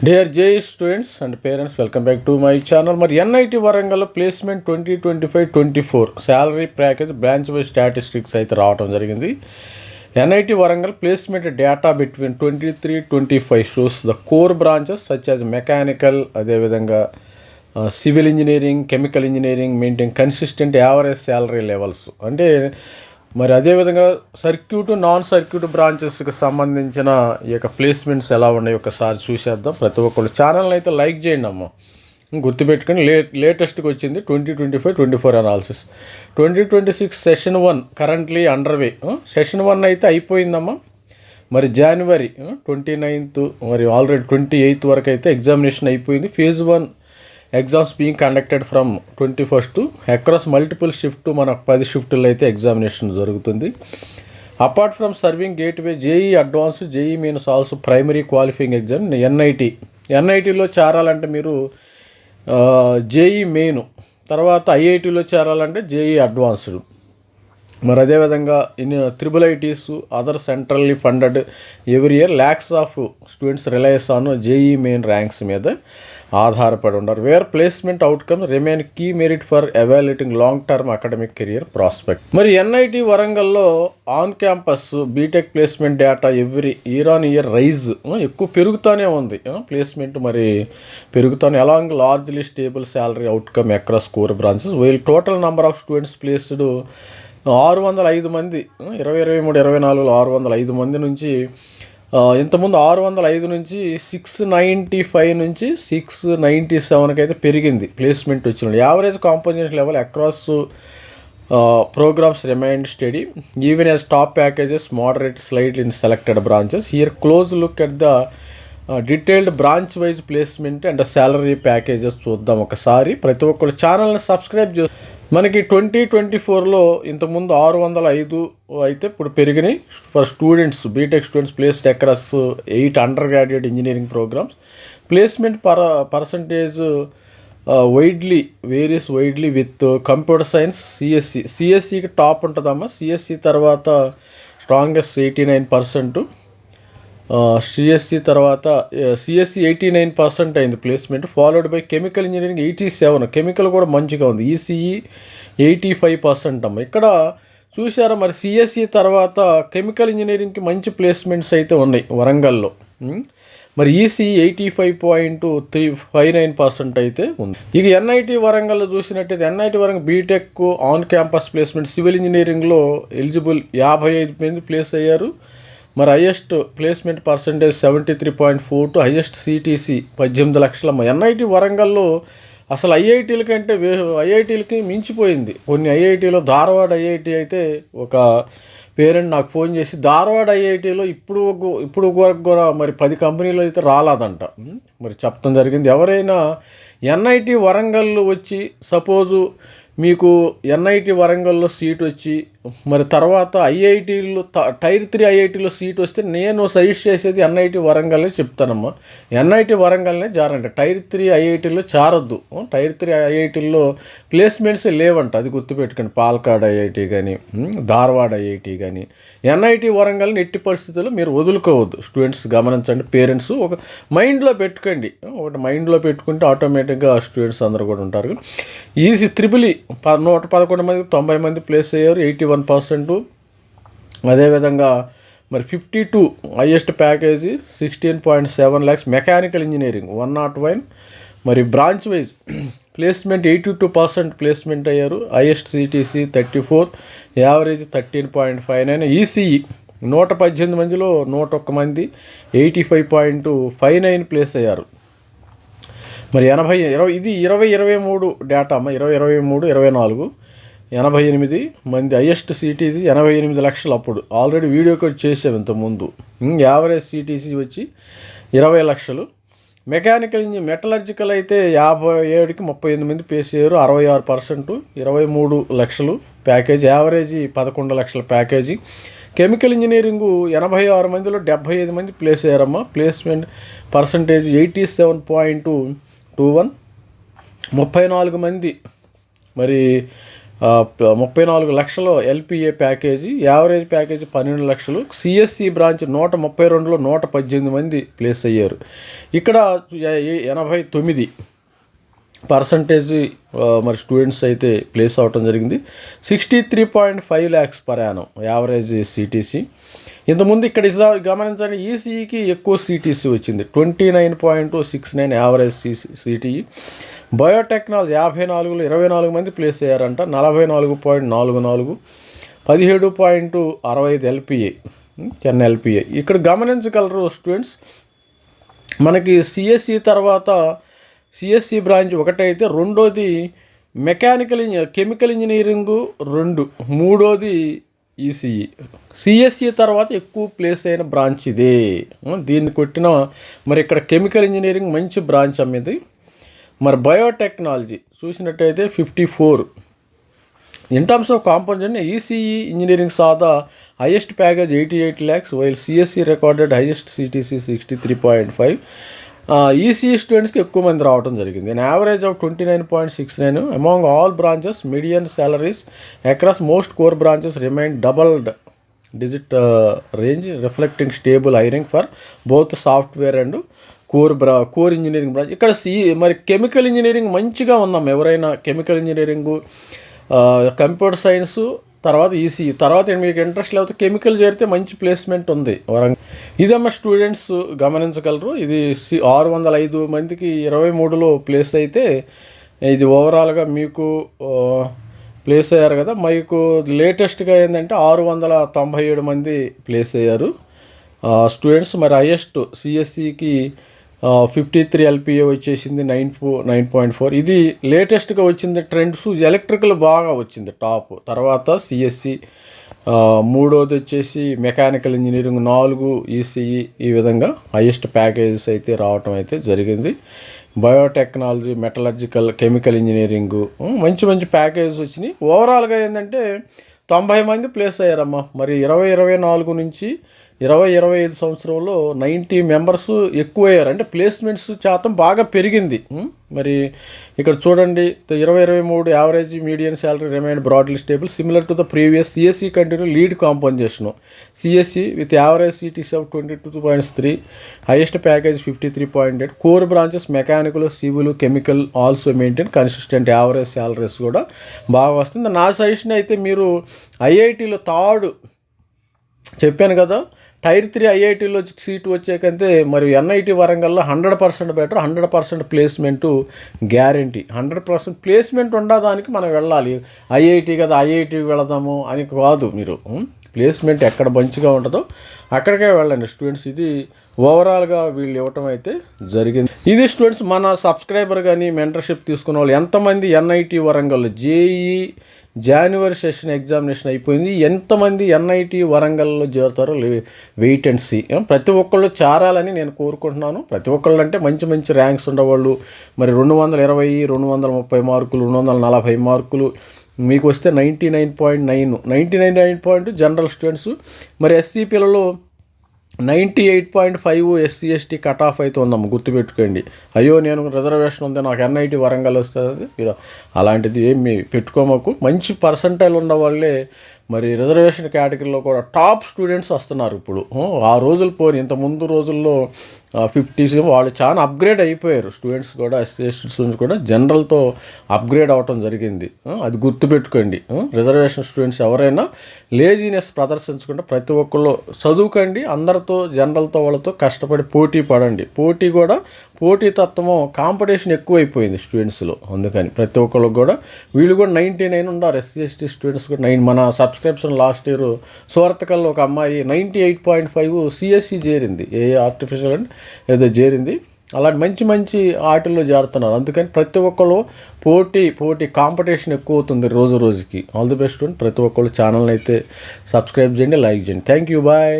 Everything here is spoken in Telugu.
Dear J students and parents welcome back to my channel మరి NIT Warangal placement twenty twenty five twenty four salary package branch wise statistics అయితే రావడం జరిగింది. NIT Warangal placement data between twenty three twenty five shows the core branches such as mechanical అదేవిధంగా civil engineering chemical engineering maintain consistent average salary levels అంటే మరి అదేవిధంగా సర్క్యూట్ నాన్ సర్క్యూట్ బ్రాంచెస్కి సంబంధించిన ఈ యొక్క ప్లేస్మెంట్స్ ఎలా ఉన్నాయి ఒకసారి చూసేద్దాం. ప్రతి ఒక్కళ్ళు ఛానల్ని అయితే లైక్ చేయండి అమ్మ. గుర్తుపెట్టుకొని లే లేటెస్ట్కి వచ్చింది twenty twenty five twenty four analysis twenty twenty six session one currently underway session one అయితే అయిపోయిందమ్మా. మరి జనవరి ట్వంటీ నైన్త్ మరి ఆల్రెడీ ట్వంటీ ఎయిత్ వరకు అయితే ఎగ్జామినేషన్ అయిపోయింది. Phase one exams being conducted from twenty first across multiple shift మన పది షిఫ్టుల్లో అయితే ఎగ్జామినేషన్ జరుగుతుంది. Apart from serving gateway JEE advance JEE means also primary qualifying exam NIT ఎన్ఐటీలో చేరాలంటే మీరు జేఈ మెయిన్ తర్వాత ఐఐటీలో చేరాలంటే జేఈ అడ్వాన్స్డ్ మరి అదేవిధంగా in triple IITs other centrally funded every year lakhs of students relies on JEE main ranks మీద. ఆధారపడి ఉన్నారు. Where placement outcome remain key merit for evaluating long term academic career prospect మరి ఎన్ఐటి వరంగల్లో on campus B Tech placement data every year on year rise ఎక్కువ పెరుగుతూనే ఉంది. ప్లేస్మెంట్ మరి పెరుగుతానే. Along largely stable salary outcome across core branches while total number of students placed ఆరు వందల ఐదు మంది ఇరవై ఇరవై మూడు ఇరవై నాలుగులో ఆరు వందల ఐదు మంది నుంచి ఇంతకుముందు ఆరు వందల ఐదు నుంచి సిక్స్ నైంటీ ఫైవ్ నుంచి సిక్స్ నైంటీ సెవెన్కి అయితే పెరిగింది ప్లేస్మెంట్ వచ్చిన average composition level across programmes remind study even as top packages moderate slide in selected branches here close look at the detailed branch wise placement and salary packages చూద్దాం ఒకసారి. ప్రతి ఒక్కరు ఛానల్ని సబ్స్క్రైబ్ చే మనకి ట్వంటీ ట్వంటీ ఫోర్లో ఇంతకుముందు ఆరు వందల ఐదు అయితే ఇప్పుడు పెరిగినాయి. For students B Tech students placed across eight undergraduate engineering programmes placement per percentage widely various widely with computer science CSE సిఎస్సికి top ఉంటుందమ్మా. సిఎస్సి తర్వాత strongest eighty nine percent CSE తర్వాత సిఎస్సి ఎయిటీ నైన్ పర్సెంట్ అయింది placement followed by chemical engineering eighty seven chemical కూడా మంచిగా ఉంది. ఈసీఈ ఎయిటీ ఫైవ్ పర్సెంట్ అమ్మ. ఇక్కడ చూసారా మరి సిఎస్సి తర్వాత కెమికల్ ఇంజనీరింగ్కి మంచి ప్లేస్మెంట్స్ అయితే ఉన్నాయి వరంగల్లో. మరి EC eighty five point three five nine percent అయితే ఉంది. ఇక ఎన్ఐటి వరంగల్లో చూసినట్టయితే NIT Warangal B Tech on campus placement civil ఇంజనీరింగ్లో ఎలిజిబుల్ యాభై ఐదు మంది ప్లేస్ అయ్యారు. మరి highest placement percentage seventy three point four two highest CTC పద్దెనిమిది లక్షల ఎన్ఐటి వరంగల్లో అసలు ఐఐటీల కంటే వే ఐఐటీలకి మించిపోయింది. కొన్ని ఐఐటీలో ధారవాడ ఐఐటి అయితే ఒక పేరెంట్ నాకు ఫోన్ చేసి ధారవాడ ఐఐటీలో ఇప్పుడు ఇప్పుడు వరకు కూడా మరి పది కంపెనీలు అయితే రాలేదంట. మరి చెప్పడం జరిగింది. ఎవరైనా ఎన్ఐటి వరంగల్ వచ్చి సపోజు మీకు ఎన్ఐటి వరంగల్లో సీట్ వచ్చి మరి తర్వాత ఐఐటీలో టైర్ త్రీ ఐఐటీలో సీట్ వస్తే నేను సజెస్ట్ చేసేది ఎన్ఐటి వరంగల్నే చెప్తానమ్మా. ఎన్ఐటి వరంగల్నే జారంట టైర్ త్రీ ఐఐటీలో చారొద్దు టైర్ త్రీ ఐఐటీల్లో ప్లేస్మెంట్స్ లేవంట. అది గుర్తుపెట్టుకోండి. పాల్కాడ్ ఐఐటి కానీ ధార్వాడ్ ఐఐటి కానీ ఎన్ఐటి వరంగల్ని ఎట్టి పరిస్థితుల్లో మీరు వదులుకోవద్దు. స్టూడెంట్స్ గమనించండి. పేరెంట్స్ ఒక మైండ్లో పెట్టుకోండి. ఒకటి మైండ్లో పెట్టుకుంటే ఆటోమేటిక్గా స్టూడెంట్స్ అందరూ కూడా ఉంటారు. ఈజీ త్రిబులి నూట పదకొండు మంది తొంభై మంది ప్లేస్ అయ్యారు. Eighty one percent. అదేవిధంగా మరి fifty two highest package sixteen point seven lakhs mechanical engineering one not one. మరి branch wise placement eighty two percent placement అయ్యారు. Highest CTC thirty four average thirteen point five nine. ECE నూట పద్దెనిమిది మందిలో నూట ఒక్క మంది eighty five point five nine place అయ్యారు. మరి ఎనభై ఇరవై ఇది ఇరవై ఇరవై మూడు డేటా అమ్మ ఇరవై ఇరవై మూడు ఇరవై నాలుగు. ఎనభై ఎనిమిది మంది హయ్యెస్ట్ సిటీసీ ఎనభై ఎనిమిది లక్షలు అప్పుడు. ఆల్రెడీ వీడియో కాల్ చేసాం ఇంతకుముందు. Hmm, యావరేజ్ సిటీసీ వచ్చి ఇరవై లక్షలు. మెకానికల్ ఇంజిన్ మెటలర్జికల్ అయితే యాభై ఏడుకి ముప్పై ఎనిమిది మంది పేసారు అరవై ఆరు పర్సెంట్ ఇరవై మూడు లక్షలు ప్యాకేజ్ యావరేజీ పదకొండు లక్షల ప్యాకేజీ కెమికల్ ఇంజనీరింగ్ ఎనభై ఆరు మందిలో డెబ్బై ఐదు మంది place అయ్యారమ్మా. Placement percentage eighty seven point two one ముప్పై నాలుగు మంది. మరి ముప్పై నాలుగు లక్షలు ఎల్పిఏ ప్యాకేజీ యావరేజ్ ప్యాకేజీ పన్నెండు లక్షలు. సిఎస్సి బ్రాంచ్ నూట ముప్పై రెండులో నూట పద్దెనిమిది మంది ప్లేస్ అయ్యారు. ఇక్కడ ఎనభై తొమ్మిది పర్సంటేజ్ మరి స్టూడెంట్స్ అయితే ప్లేస్ అవటం జరిగింది. Sixty three point five lakhs per annum average CTC. ఇంతకుముందు ఇక్కడ ఇసా గమనించండి ఈసీఈకి ఎక్కువ సిటీసీ వచ్చింది. Twenty nine point six nine average CTC. Biotechnology యాభై నాలుగులో ఇరవై నాలుగు మంది ప్లేస్ అయ్యారంట. నలభై నాలుగు పాయింట్ నాలుగు నాలుగు పదిహేడు పాయింట్ అరవై ఐదు ఎల్పిఏ టెన్ ఎల్పిఏ. ఇక్కడ గమనించగలరు స్టూడెంట్స్ మనకి సిఎస్సి తర్వాత సిఎస్సి బ్రాంచ్ ఒకటైతే రెండోది మెకానికల్ ఇంజనీర్ కెమికల్ ఇంజనీరింగు రెండు మూడోది ఈసీఈ. సిఎస్సి తర్వాత ఎక్కువ ప్లేస్ అయిన బ్రాంచ్ ఇదే. దీన్ని కొట్టిన మరి ఇక్కడ కెమికల్ ఇంజనీరింగ్ మంచి బ్రాంచ్ అమ్మేది. మరి బయోటెక్నాలజీ చూసినట్టయితే fifty four. In terms of composition ECE engineering సాదా highest package eighty eight lakhs while CSE recorded highest CTC sixty three point five ECE స్టూడెంట్స్కి ఎక్కువ మంది రావడం జరిగింది. And average of twenty nine point six nine among all branches median salaries across most core branches remain doubled digit range reflecting stable hiring for both software and core బ్రా కోర్ ఇంజనీరింగ్ బ్రాంచ్. ఇక్కడ సి మరి కెమికల్ ఇంజనీరింగ్ మంచిగా ఉన్నాం ఎవరైనా. కెమికల్ ఇంజనీరింగు కంప్యూటర్ సైన్స్ తర్వాత ఈసీ. తర్వాత మీకు ఇంట్రెస్ట్ లేకపోతే కెమికల్ చేరితే మంచి ప్లేస్మెంట్ ఉంది. వరంగల్ ఇదమ్మ స్టూడెంట్స్ గమనించగలరు. ఇది సి ఆరు వందల ఐదు మందికి ఇరవై మూడులో ప్లేస్ అయితే ఇది ఓవరాల్గా మీకు ప్లేస్ అయ్యారు కదా. మీకు లేటెస్ట్గా ఏంటంటే ఆరు వందల తొంభై ఏడు మంది ప్లేస్ అయ్యారు. స్టూడెంట్స్ మరి హయ్యెస్ట్ సిఎస్సికి ఫిఫ్టీ త్రీ ఎల్పిఏ వచ్చేసింది nine four nine point four ఇది లేటెస్ట్గా వచ్చింది ట్రెండ్స్ ఎలక్ట్రికల్ బాగా వచ్చింది టాప్ తర్వాత సిఎస్సి మూడోది వచ్చేసి మెకానికల్ ఇంజనీరింగ్ నాలుగు ఈసీఈ ఈ విధంగా హైయెస్ట్ ప్యాకేజెస్ అయితే రావటం అయితే జరిగింది. బయోటెక్నాలజీ మెటలర్జికల్ కెమికల్ ఇంజనీరింగు మంచి మంచి ప్యాకేజెస్ వచ్చినాయి. ఓవరాల్గా ఏంటంటే తొంభై మంది ప్లేస్ అయ్యారమ్మా. మరి ఇరవై ఇరవై నాలుగు నుంచి ఇరవై ఇరవై ఐదు సంవత్సరంలో నైంటీ మెంబర్స్ ఎక్కువ అయ్యారు అంటే ప్లేస్మెంట్స్ శాతం బాగా పెరిగింది. మరి ఇక్కడ చూడండి ఇరవై ఇరవై మూడు average median salary remind broadly stable similar to the previous CSE continue lead compensation CSE with average CTCs of twenty two points three highest package fifty three point eight core branches mechanical civil chemical also maintain consistent average salaries కూడా బాగా వస్తుంది. నా సజెషన్ అయితే మీరు ఐఐటీలో థర్డ్ చెప్పాను కదా టైర్ త్రీ ఐఐటీలో సీటు వచ్చేకంటే మరి ఎన్ఐటి వరంగల్లో hundred percent better hundred percent placement guarantee. Hundred percent placement ఉండడానికి మనం వెళ్ళాలి. ఐఐటి కదా ఐఐటికి వెళదాము అని కాదు మీరు. ప్లేస్మెంట్ ఎక్కడ మంచిగా ఉంటుందో అక్కడికే వెళ్ళండి. స్టూడెంట్స్ ఇది ఓవరాల్గా వీళ్ళు ఇవ్వటం అయితే జరిగింది. ఇది స్టూడెంట్స్ మన సబ్స్క్రైబర్ కానీ మెంటర్షిప్ తీసుకున్న వాళ్ళు ఎంతమంది ఎన్ఐటి వరంగల్ జేఈ జనవరి సెషన్ ఎగ్జామినేషన్ అయిపోయింది. ఎంతమంది ఎన్ఐటి వరంగల్లో చేరుతారో వెయిట్ అండ్ సీ ప్రతి ఒక్కళ్ళు చేరాలని నేను కోరుకుంటున్నాను. ప్రతి ఒక్కళ్ళు అంటే మంచి మంచి ర్యాంక్స్ ఉండేవాళ్ళు. మరి రెండు వందల ఇరవై రెండు వందల ముప్పై మార్కులు రెండు వందల నలభై మార్కులు. మీకు వస్తే ninety nine point nine ninety nine nine point general students మరి ఎస్సీ పిల్లలు ninety eight point five SC ST cut off అయితే ఉందమ్మ గుర్తుపెట్టుకోండి. అయ్యో నేను రిజర్వేషన్ ఉంది నాకు ఎన్ఐటి వరంగల్ వస్తుంది. అలాంటిది ఏమి పెట్టుకోమకు. మంచి పర్సంటైల్ ఉన్న వాళ్ళే మరి రిజర్వేషన్ కేటగిరీలో కూడా టాప్ స్టూడెంట్స్ వస్తున్నారు ఇప్పుడు. ఆ రోజులు పోని ఇంత ముందు రోజుల్లో ఫిఫ్టీస్ వాళ్ళు చాలా అప్గ్రేడ్ అయిపోయారు. స్టూడెంట్స్ కూడా ఎస్సీ స్టూడెంట్స్ కూడా జనరల్తో అప్గ్రేడ్ అవ్వటం జరిగింది. అది గుర్తుపెట్టుకోండి రిజర్వేషన్ స్టూడెంట్స్ ఎవరైనా లేజీనెస్ ప్రదర్శించకుండా ప్రతి ఒక్కళ్ళు చదువుకండి అందరితో జనరల్తో వాళ్ళతో కష్టపడి పోటీ పడండి. పోటీ కూడా పోటీతత్వం కాంపిటీషన్ ఎక్కువైపోయింది స్టూడెంట్స్లో అందుకని ప్రతి ఒక్కళ్ళకి కూడా వీళ్ళు కూడా నైంటీ నైన్ ఉన్నారు. ఎస్సీ ఎస్టీ స్టూడెంట్స్ కూడా నైన్ మన సబ్స్క్రిప్షన్ లాస్ట్ ఇయర్ సువర్తకల్లో ఒక అమ్మాయి ninety eight point five CSE చేరింది. ఏ ఆర్టిఫిషియల్ అండ్ ఏదో చేరింది. అలాంటి మంచి మంచి ఆటల్లో చేరుతున్నారు అందుకని ప్రతి ఒక్కళ్ళు పోటీ పోటీ కాంపిటీషన్ ఎక్కువ అవుతుంది రోజు రోజుకి. ఆల్ ది బెస్ట్ ప్రతి ఒక్కళ్ళు ఛానల్ని అయితే సబ్స్క్రైబ్ చేయండి లైక్ చేయండి. Thank you bye